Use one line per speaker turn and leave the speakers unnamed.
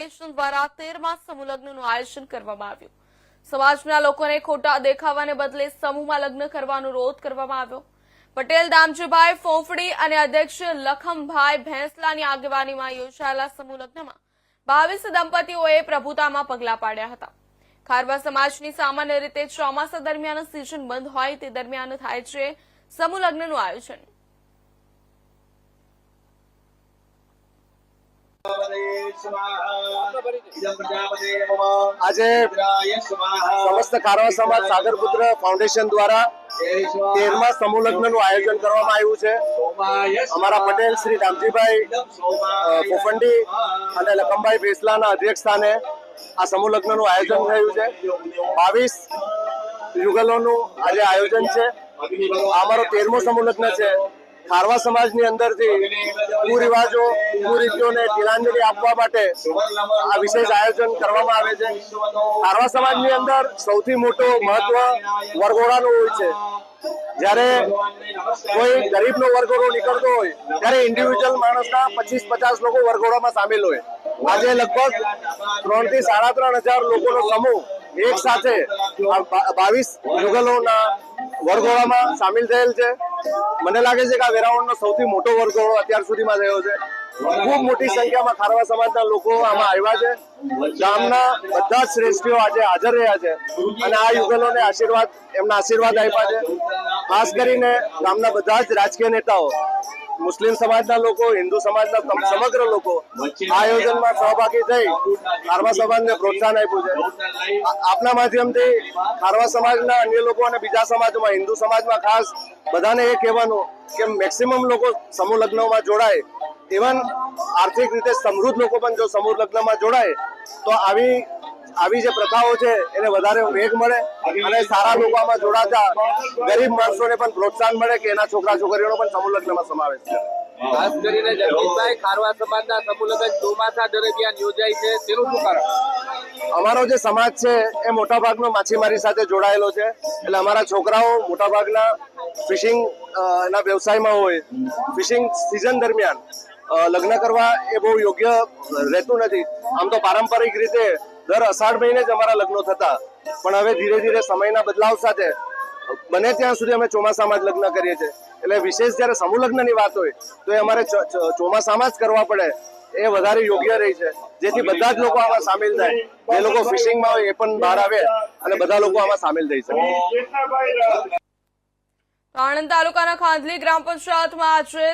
દ્વારા તેરમા સમૂહ લગ્નનું આયોજન કરવામાં આવ્યું. સમાજના લોકોને ખોટા દેખાવાને બદલે સમૂહમાં લગ્ન કરવાનો અનુરોધ કરવામાં આવ્યો. પટેલ, દામજીભાઈ ફોફડી અને અધ્યક્ષ લખમભાઈ ભેંસલાની આગેવાનીમાં યોજાયેલા સમૂહ લગ્નમાં બાવીસ દંપતીઓએ પ્રભુતામાં પગલાં પાડ્યા હતા. ખારવા સમાજની સામાન્ય રીતે ચોમાસા દરમિયાન સિઝન બંધ હોય તે દરમિયાન થાય છે સમૂહ લગ્નનું આયોજન.
આજે સમસ્ત કારવા સમાજ સાગરપુત્ર ફાઉન્ડેશન દ્વારા તેરમા સમૂહ લગ્નનું આયોજન કરવામાં આવ્યું છે. અમારા પટેલ શ્રી રામજીભાઈ પોફંડી અને લખમભાઈ ભેસલાના અધ્યક્ષ સ્થાને આ સમૂહ લગ્નનું આયોજન થયું છે. બાવીસ યુગલોનું આજે આયોજન છે. અમારો તેરમો સમૂહ લગ્ન છે. ખારવા સમાજની અંદરથી કુરિવાજો, કુરીતિઓને તિલાંજલિ આપવા માટે આ વિશેષ આયોજન કરવામાં આવે છે. ખારવા સમાજની અંદર સૌથી મોટો મહત્વ વરઘોડાનું હોય છે. જ્યારે કોઈ ગરીબનો વરઘોડો નીકળતો હોય, ત્યારે ઇન્ડિવિજ્યુઅલ માણસના પચીસ પચાસ લોકો વરઘોડામાં સામેલ હોય. આજે લગભગ ત્રણથી સાડા ત્રણ હજાર લોકોનો સમૂહ એક સાથે બાવીસ યુગલોના વરઘોડામાં સામેલ થયેલ છે. મને લાગે છે કે આ વેરાવળનો સૌથી મોટો વર્ગોળો અત્યાર સુધીમાં થયો છે. ખૂબ મોટી સંખ્યામાં ખારવા સમાજના લોકો આમાં આવ્યા છે. ગામના બધા શ્રેષ્ઠીઓ આજે હાજર રહ્યા છે અને આ યુગલોને આશીર્વાદ, એમના આશીર્વાદ આપ્યા છે. ખાસ કરીને ગામના બધા જ રાજકીય નેતાઓ મુસ્લિમ સમાજના લોકો, હિન્દુ સમાજના સમગ્ર લોકો આ આયોજનમાં સહભાગી થઈ ખારવા સમાજને પ્રોત્સાહન આપ્યું છે. આપના માધ્યમથી ખારવા સમાજના અન્ય લોકો અને બીજા સમાજમાં, હિન્દુ સમાજમાં ખાસ બધાને એ કહેવાનું કે મેક્સિમમ લોકો સમૂહ લગ્નમાં જોડાય. ઇવન આર્થિક રીતે સમૃદ્ધ લોકો પણ જો સમૂહ લગ્નમાં જોડાય, તો આવી આવી જે પ્રથાઓ છે એને વધારે વેગ મળે અને સારા લોકો આમાં જોડાતા ગરીબ માણસોને પણ પ્રોત્સાહન મળે કે એના છોકરા છોકરીઓનો પણ સમૂહ લગ્નમાં સમાવેશ છે
ખાસ કરીને જગદીશભાઈ ખારવા સમાજના સમૂહ લગ્ન ચોમાસા દરમિયાન યોજાય છે તેનું શું કારણ?
અમારો જે સમાજ છે એ મોટા ભાગનો માછીમારી સાથે જોડાયેલો છે. એટલે અમારા છોકરાઓ મોટા ભાગના ફિશિંગ ના વ્યવસાયમાં હોય. ફિશિંગ સિઝન દરમિયાન લગ્ન કરવા એ બહુ યોગ્ય રહેતું નથી. આમ તો પારંપરિક રીતે દર અષાઢ મહિને જ અમારા લગ્નો થતા. પણ હવે ધીરે ધીરે સમયના બદલાવ સાથે બને ત્યાં સુધી અમે ચોમાસામાં જ લગ્ન કરીએ છીએ. એટલે વિશેષ જ્યારે સમૂહ લગ્નની વાત હોય તો એ અમારે ચોમાસામાં જ કરવા પડે. એ વધારે યોગ્ય રહી છે. જેથી બધા જ લોકો આમાં સામેલ થાય. જે લોકો ફિશિંગમાં હોય એ પણ બહાર આવે અને બધા લોકો આમાં સામેલ થઈ શકે.
આણંદ તાલુકાના ખાંધલી ગ્રામ પંચાયતમાં આજે